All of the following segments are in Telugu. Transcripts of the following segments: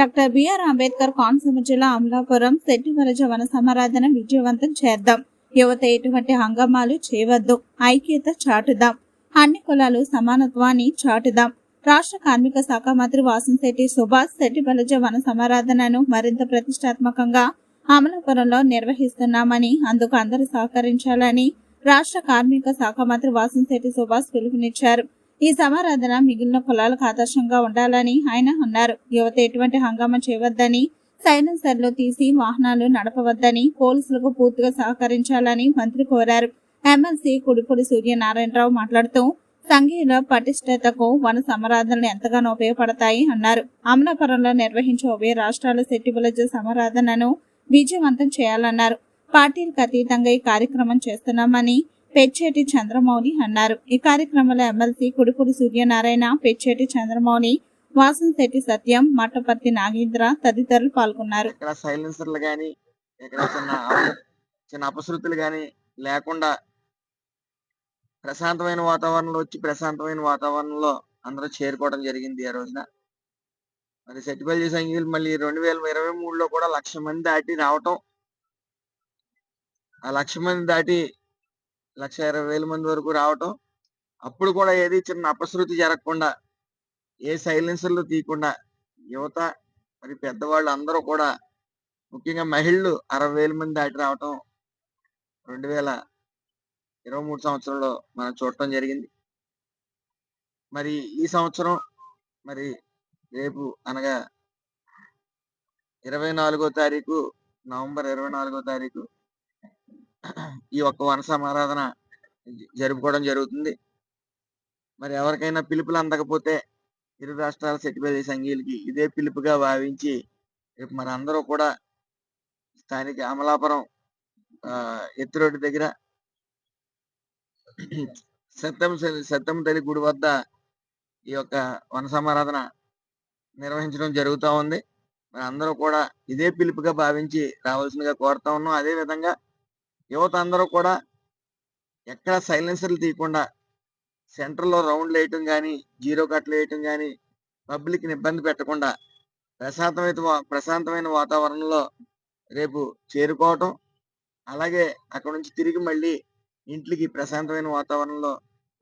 డాక్టర్ బిఆర్ అంబేద్కర్ కోనసీమ జిల్లా అమలాపురం శెట్టివరజ వన సమారాధన విజయవంతం చేద్దాం. యువత ఎటువంటి హంగమాలు చేయవద్దు. ఐక్యత చాటుదాం. అన్ని కులాలు సమానత్వాన్ని చాటుదాం. రాష్ట్ర కార్మిక శాఖ మంత్రి వాసంశెట్టి సుభాష్ శెట్టిబలజ వన సమారాధనను మరింత ప్రతిష్టాత్మకంగా అమలాపురంలో నిర్వహిస్తున్నామని అందుకు అందరూ సహకరించాలని రాష్ట్ర కార్మిక శాఖ మంత్రి వాసంశెట్టి సుభాష్ పిలుపునిచ్చారు. ఈ సమారాధన మిగిలిన కులాలకు ఆదర్శంగా ఉండాలని ఆయన అన్నారు. యువత ఎటువంటి హంగామా చేయవద్దని సైలెన్సర్లు తీసి వాహనాలు నడపవద్దని పోలీసులకు పూర్తిగా సహకరించాలని మంత్రి కోరారు. ఎమ్మెల్సీ కుడిపూడి సూర్యనారాయణరావు మాట్లాడుతూ సంఘీయుల పటిష్టతకు వన సమరాధనలు ఎంతగానో ఉపయోగపడతాయి అన్నారు. అమలాపురంలో నిర్వహించే రాష్ట్రాల సెట్టిబులజ సమరాధనను విజయవంతం చేయాలన్నారు. పార్టీలకు అతీతంగా ఈ కార్యక్రమం చేస్తున్నామని పెచ్చేటి చంద్రమౌళి అన్నారు. ఈ కార్యక్రమంలో ఎమ్మెల్సీ కుడిపూడి సూర్యనారాయణ పెచ్చేటి చంద్రమౌళి వాసంశెట్టి సత్యం మట్టపర్తి నాగేంద్ర తదితరులు పాల్గొన్నారు. ఇక్కడ సైలెన్సర్లు కానీ ఎక్కడ చిన్న చిన్న అపశృతులు కానీ లేకుండా ప్రశాంతమైన వాతావరణంలో వచ్చి ప్రశాంతమైన వాతావరణంలో అందరూ చేరుకోవడం జరిగింది ఆ రోజున. మరి సెట్టిపల్లి సంఖ్యలు మళ్ళీ రెండు వేల ఇరవై మూడులో కూడా లక్ష మంది దాటి రావటం ఆ లక్ష మంది దాటి లక్ష ఇరవై వేల మంది వరకు రావటం. అప్పుడు కూడా ఏది చిన్న అపశృతి జరగకుండా ఏ సైలెన్సర్లు తీయకుండా యువత మరి పెద్దవాళ్ళు అందరూ కూడా ముఖ్యంగా మహిళలు అరవై వేల మంది దాటి రావటం రెండు వేల ఇరవై మూడు సంవత్సరంలో మనం చూడటం జరిగింది. మరి ఈ సంవత్సరం మరి రేపు అనగా ఇరవై నాలుగో తారీఖు నవంబర్ ఇరవై నాలుగో తారీఖు ఈ ఒక్క వన సమారాధన జరుపుకోవడం జరుగుతుంది. మరి ఎవరికైనా పిలుపులు అందకపోతే ఇరు రాష్ట్రాల సెటిపల్లి సంఘీయులకి ఇదే పిలుపుగా భావించి రేపు మరి అందరూ కూడా స్థానిక అమలాపురం ఆ, రోడ్డు దగ్గర సత్యం సత్యం తల్లి గుడి వద్ద ఈ యొక్క వన సమారాధన నిర్వహించడం జరుగుతూ ఉంది. మరి అందరూ కూడా ఇదే పిలుపుగా భావించి రావాల్సిందిగా కోరుతా ఉన్నాం. అదే విధంగా యువత అందరూ కూడా ఎక్కడ సైలెన్సర్లు తీయకుండా సెంటర్లో రౌండ్లు వేయటం కానీ జీరో కట్లు వేయటం కానీ పబ్లిక్ని ఇబ్బంది పెట్టకుండా ప్రశాంతమైన ప్రశాంతమైన వాతావరణంలో రేపు చేరుకోవటం అలాగే అక్కడ నుంచి తిరిగి మళ్ళీ ఇంటికి ప్రశాంతమైన వాతావరణంలో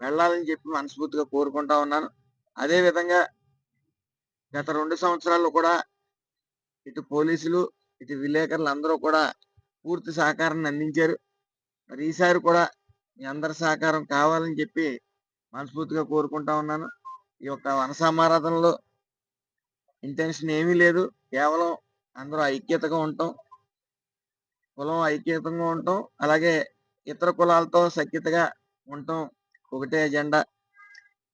వెళ్ళాలని చెప్పి మనస్ఫూర్తిగా కోరుకుంటా ఉన్నాను. అదే విధంగా గత రెండు సంవత్సరాల్లో కూడా ఇటు పోలీసులు ఇటు విలేకరులు అందరూ కూడా పూర్తి సహకారాన్ని అందించారు. మరి ఈసారి కూడా మీ అందరి సహకారం కావాలని చెప్పి మనస్ఫూర్తిగా కోరుకుంటా ఉన్నాను. ఈ యొక్క వనసామారాధనలో ఇంటెన్షన్ ఏమీ లేదు. కేవలం అందరూ ఐక్యతగా ఉంటాం. కులం ఐక్యతంగా ఉంటాం. అలాగే ఇతర కులాలతో సఖ్యతగా ఉంటాం. ఒకటే ఎజెండా.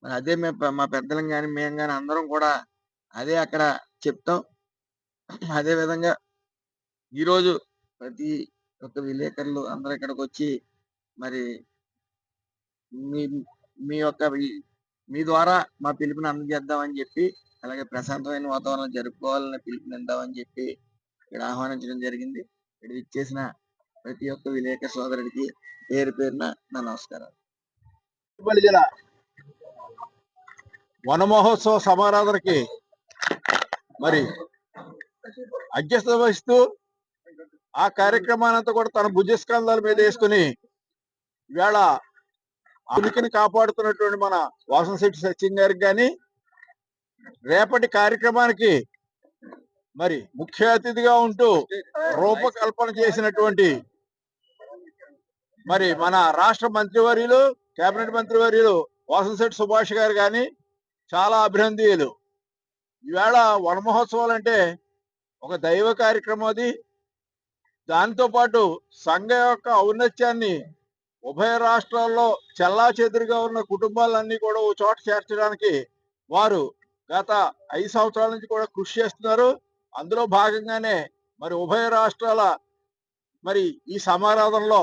మరి అదే మేము మా పెద్దలం కానీ మేము కానీ అందరం కూడా అదే అక్కడ చెప్తాం. అదే విధంగా ఈరోజు ప్రతి ఒక్క విలేకరులు అందరూ ఇక్కడికి వచ్చి మరి మీ మీ యొక్క మీ ద్వారా మా పిలుపుని అందజేద్దామని చెప్పి అలాగే ప్రశాంతమైన వాతావరణం జరుపుకోవాలని పిలుపునిద్దామని చెప్పి ఇక్కడ ఆహ్వానించడం జరిగింది. ఇక్కడ ఇచ్చేసిన ప్రతి ఒక్క విలేకరు సోదరుడికి పేరు పేరున నా నమస్కారం తిరుపతి జిల్లా వన మహోత్సవ సమారాధనకి మరి అధ్యక్షత వహిస్తూ ఆ కార్యక్రమాన్ని అంతా కూడా తన భుజస్కంధాల మీద వేసుకుని ఇవాళ ఆ ఉనికిని కాపాడుతున్నటువంటి మన వాసనశెట్టి సచిన్ గారికి కానీ రేపటి కార్యక్రమానికి మరి ముఖ్య అతిథిగా ఉంటూ రూపకల్పన చేసినటువంటి మరి మన రాష్ట్ర మంత్రివర్యులు కేబినెట్ మంత్రివర్యులు వాసనశెట్టి సుభాష్ గారు కానీ చాలా అభినందీయులు ఈవేళ వన మహోత్సవాలు అంటే ఒక దైవ కార్యక్రమం అది. దాంతో పాటు సంఘ యొక్క ఔన్నత్యాన్ని ఉభయ రాష్ట్రాల్లో చెల్లా చెదురుగా ఉన్న కుటుంబాలన్నీ కూడా ఓ చోట చేర్చడానికి వారు గత ఐదు సంవత్సరాల నుంచి కూడా కృషి చేస్తున్నారు. అందులో భాగంగానే మరి ఉభయ రాష్ట్రాల మరి ఈ సమారాధనలో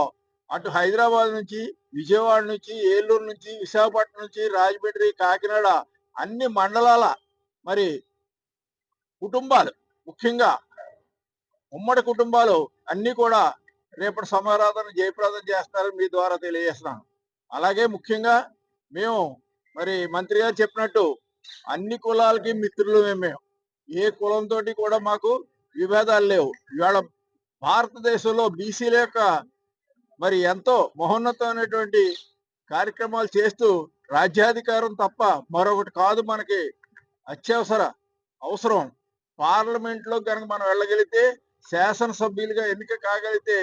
అటు హైదరాబాద్ నుంచి విజయవాడ నుంచి ఏలూరు నుంచి విశాఖపట్నం నుంచి రాజమండ్రి కాకినాడ అన్ని మండలాల మరి కుటుంబాలు ముఖ్యంగా ఉమ్మడి కుటుంబాలు అన్ని కూడా రేపటి సమారాధన జయప్రదం చేస్తారని మీ ద్వారా తెలియజేస్తున్నాను. అలాగే ముఖ్యంగా మేము మరి మంత్రి గారు చెప్పినట్టు అన్ని కులాలకి మిత్రులు మేము. ఏ కులంతో కూడా మాకు విభేదాలు లేవు. ఇవాళ భారతదేశంలో బీసీల యొక్క మరి ఎంతో మహోన్నతమైనటువంటి కార్యక్రమాలు చేస్తూ రాజ్యాధికారం తప్ప మరొకటి కాదు మనకి అత్యవసర అవసరం. పార్లమెంట్లో కనుక మనం వెళ్ళగలిగితే శాసనసభ్యులుగా ఎన్నిక కాగలిగితే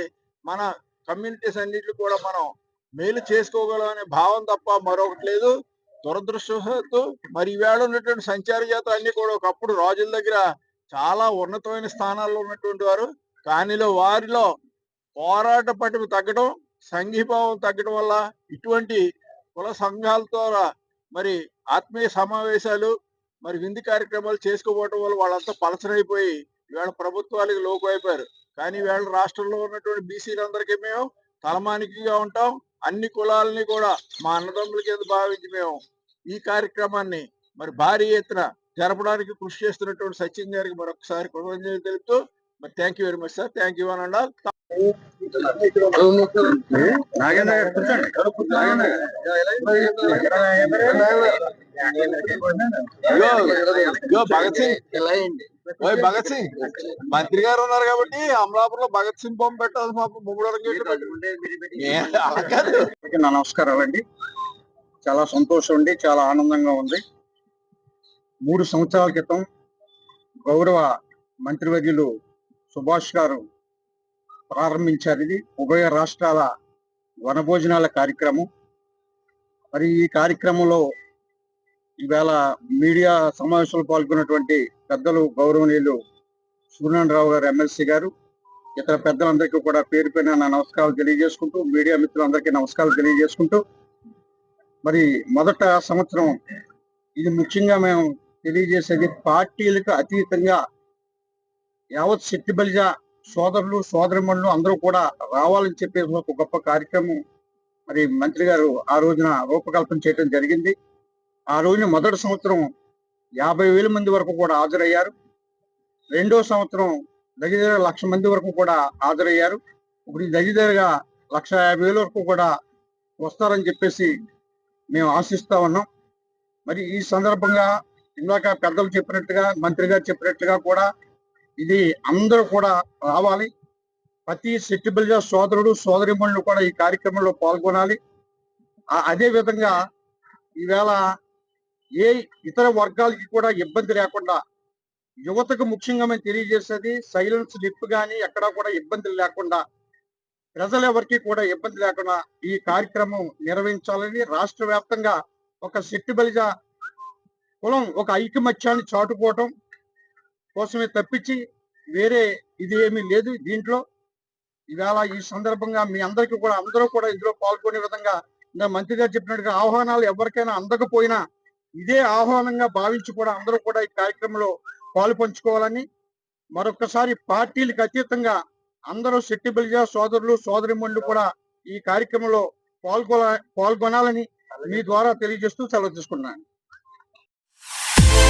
మన కమ్యూనిటీస్ అన్నింటిని కూడా మనం మేలు చేసుకోగలం అనే భావం తప్ప మరొకటి లేదు. దురదృష్టవశాత్తు మరి ఈవేళ ఉన్నటువంటి సంచార జాతులు అన్ని కూడా ఒకప్పుడు రాజుల దగ్గర చాలా ఉన్నతమైన స్థానాల్లో ఉన్నటువంటి వారు. కానీలో వారిలో పోరాట పటిమ తగ్గడం సంఘీభావం తగ్గడం వల్ల ఇటువంటి కుల సంఘాల ద్వారా మరి ఆత్మీయ సమావేశాలు మరి విందు కార్యక్రమాలు చేసుకోవడం వల్ల వాళ్ళంతా పలసరైపోయి ఇవాళ ప్రభుత్వాలకి లోకు అయిపోయారు. కానీ ఇవాళ రాష్ట్రంలో ఉన్నటువంటి బీసీలందరికీ మేము తలమానికిగా ఉంటాం. అన్ని కులాలని కూడా మా అన్నదమ్ముల కింద భావించి మేము ఈ కార్యక్రమాన్ని మరి భారీ ఎత్తున జరపడానికి కృషి చేస్తున్నటువంటి సచిన్ గారికి మరొకసారి కృతజ్ఞతలు తెలుపుతూ మరి thank you very much sir thank you అని నాగేంద్ర గారు కూర్చోండి నాగేంద్ర భగత్ సింగ్ ఓయ్ భగత్ సింగ్ మంత్రి గారు ఉన్నారు కాబట్టి అమలాపురంలో భగత్ సింగ్ బొమ్మ పెట్టాలి మాకు ముమ్మడి నా నమస్కారాలు అండి చాలా సంతోషం అండి చాలా ఆనందంగా ఉంది. మూడు సంవత్సరాల క్రితం గౌరవ మంత్రివర్యులు సుభాష్ గారు ప్రారంభించారు. ఇది ఉభయ రాష్ట్రాల వనభోజనాల కార్యక్రమం. మరి ఈ కార్యక్రమంలో ఈవేళ మీడియా సమావేశంలో పాల్గొన్నటువంటి పెద్దలు గౌరవనీయులు సూర్యనారాయణరావు గారు ఎమ్మెల్సీ గారు ఇతర పెద్దలందరికీ కూడా పేరు పైన నా నమస్కారాలు తెలియజేసుకుంటూ మీడియా మిత్రులందరికీ నమస్కారాలు తెలియజేసుకుంటూ మరి మొదట సంవత్సరం ఇది ముఖ్యంగా మేము తెలియజేసేది పార్టీలకు అతీతంగా యావత్ శక్తి బలిజ సోదరులు సోదరిమణులు అందరూ కూడా రావాలని చెప్పేసి ఒక గొప్ప కార్యక్రమం మరి మంత్రి గారు ఆ రోజున రూపకల్పన చేయడం జరిగింది. ఆ రోజున మొదటి సంవత్సరం యాభై వేల మంది వరకు కూడా హాజరయ్యారు. రెండో సంవత్సరం దగ్గర లక్ష మంది వరకు కూడా హాజరయ్యారు. ఇప్పుడు దగ్గరగా లక్ష యాభై వేల వరకు కూడా వస్తారని చెప్పేసి మేము ఆశిస్తా ఉన్నాం. మరి ఈ సందర్భంగా ఇందాక పెద్దలు చెప్పినట్టుగా మంత్రి గారు చెప్పినట్టుగా కూడా ఇది అందరూ కూడా రావాలి. ప్రతి సెట్టిబుల్గా సోదరుడు సోదరిమణులు కూడా ఈ కార్యక్రమంలో పాల్గొనాలి. అదే విధంగా ఈవేళ ఏ ఇతర వర్గాలకి కూడా ఇబ్బంది లేకుండా యువతకు ముఖ్యంగా మేము తెలియజేసేది సైలెన్స్ లిప్ కానీ ఎక్కడా కూడా ఇబ్బందులు లేకుండా ప్రజలెవరికి కూడా ఇబ్బంది లేకుండా ఈ కార్యక్రమం నిర్వహించాలని రాష్ట్ర వ్యాప్తంగా ఒక శక్తి బలిజ కులం ఒక ఐకమత్యాన్ని చాటుకోవటం కోసమే తప్పించి వేరే ఇది ఏమీ లేదు దీంట్లో. ఇవాళ ఈ సందర్భంగా మీ అందరికీ కూడా అందరూ కూడా ఇందులో పాల్గొనే విధంగా ఇంకా మంత్రి గారు చెప్పినట్టుగా ఆహ్వానాలు ఎవరికైనా అందకపోయినా ఇదే ఆహ్వానంగా భావించి కూడా అందరూ కూడా ఈ కార్యక్రమంలో పాలు పంచుకోవాలని మరొకసారి పార్టీలకు అతీతంగా అందరూ శెట్టిబలిజా సోదరులు సోదరిమణులు కూడా ఈ కార్యక్రమంలో పాల్గొన పాల్గొనాలని మీ ద్వారా తెలియజేస్తూ సెలవు తీసుకున్నాను